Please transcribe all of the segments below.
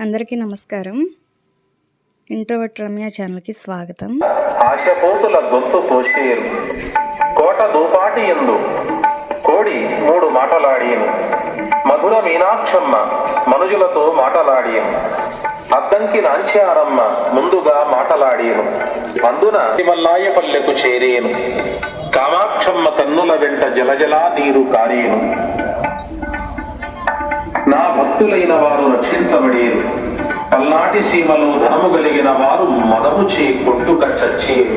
అందరికీ నమస్కారం. ఇంట్రోవర్ట్ రమ్య ఛానల్కి స్వాగతం. ఆశపోతుల గొంతు పోషేరు కోట దూపాటి ఎందు కోడి మూడు మాటలాడియను. మధుర మీనాక్షమ్మ మనుజులతో మాటలాడియను. అద్దంకి నాంచారమ్మ ముందుగా మాటలాడియను. అందున మల్లాయపల్లెకు చేరేను. కామాక్షమ్మ కన్నుల వెంట జలజలా నీరు కారేను. నా భక్తులైన వారు రక్షించబడేరు పల్నాటి సీమలో ధనము కలిగిన వారు మదము చే కొట్టుక చచ్చేరు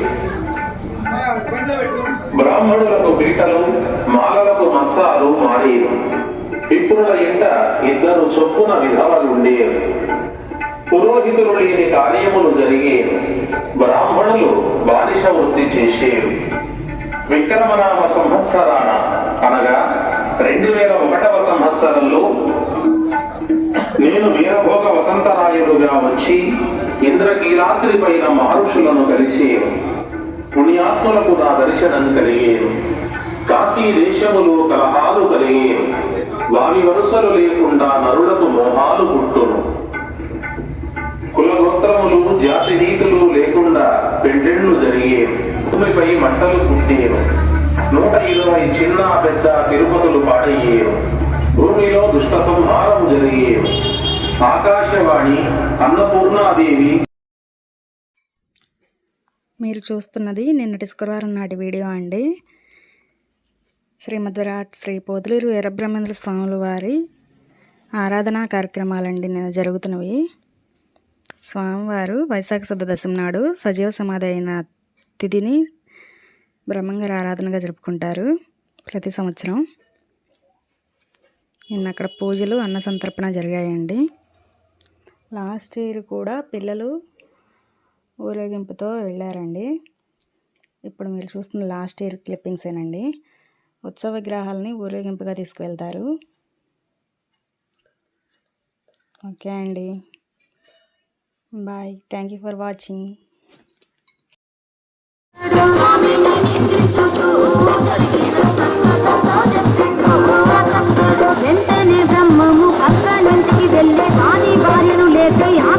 బ్రాహ్మణులకు పీటలు మాలలకు మత్సాలు మారేరు. విప్రుల ఎంట ఇద్దరు చొప్పున విధవలు ఉండేరు పురోహితులు లేని కార్యములు జరిగేరు బ్రాహ్మణులు బాలిష వృత్తి చేసేరు. విక్రమనామ సంవత్సరాన అనగా రెండు వేల ఒకటి సంవత్సరంలో నేను వీరభోగ వసంతరాయుడుగా వచ్చి ఇంద్రకీలాద్రి పైన మహర్షులను కలిసేను పుణ్యాత్ములకు నా దర్శనం కలిగేను. కాశీ దేశములో కలహాలు కలిగేను. వారి వరుసలు లేకుండా నరులకు మోహాలు పుట్టును. కులగోత్రములు జాతి రీతులు లేకుండా పెండెళ్ళు జరిగేవి భూమిపై మంటలు పుట్టేను. నూట ఇరవై చిన్న పెద్ద తిరుపతులు పాడయ్యేను. భూమిలో దుష్ట సంహారము జరిగేను ఆకాశవాణి అన్నపూర్ణాదేవి. మీరు చూస్తున్నది నిన్నటి శుక్రవారం నాటి వీడియో అండి. శ్రీమధ్వరాట్ శ్రీ పోతులూరు వీరబ్రహ్మేంద్ర స్వాముల వారి ఆరాధనా కార్యక్రమాలండి నిన్న జరుగుతున్నవి. స్వామివారు వైశాఖ శుద్ధ దశమి నాడు సజీవ సమాధి అయిన తిథిని బ్రహ్మంగారు ఆరాధనగా జరుపుకుంటారు ప్రతి సంవత్సరం. నిన్న అక్కడ పూజలు అన్న సంతర్పణ జరిగాయండి. లాస్ట్ ఇయర్ కూడా పిల్లలు ఊరేగింపుతో వెళ్ళారండి. ఇప్పుడు మీరు చూస్తున్న లాస్ట్ ఇయర్ క్లిప్పింగ్సేనండి. ఉత్సవ విగ్రహాలని ఊరేగింపుగా తీసుకువెళ్తారు. ఓకే అండి. Bye. Thank you for watching. 飞扬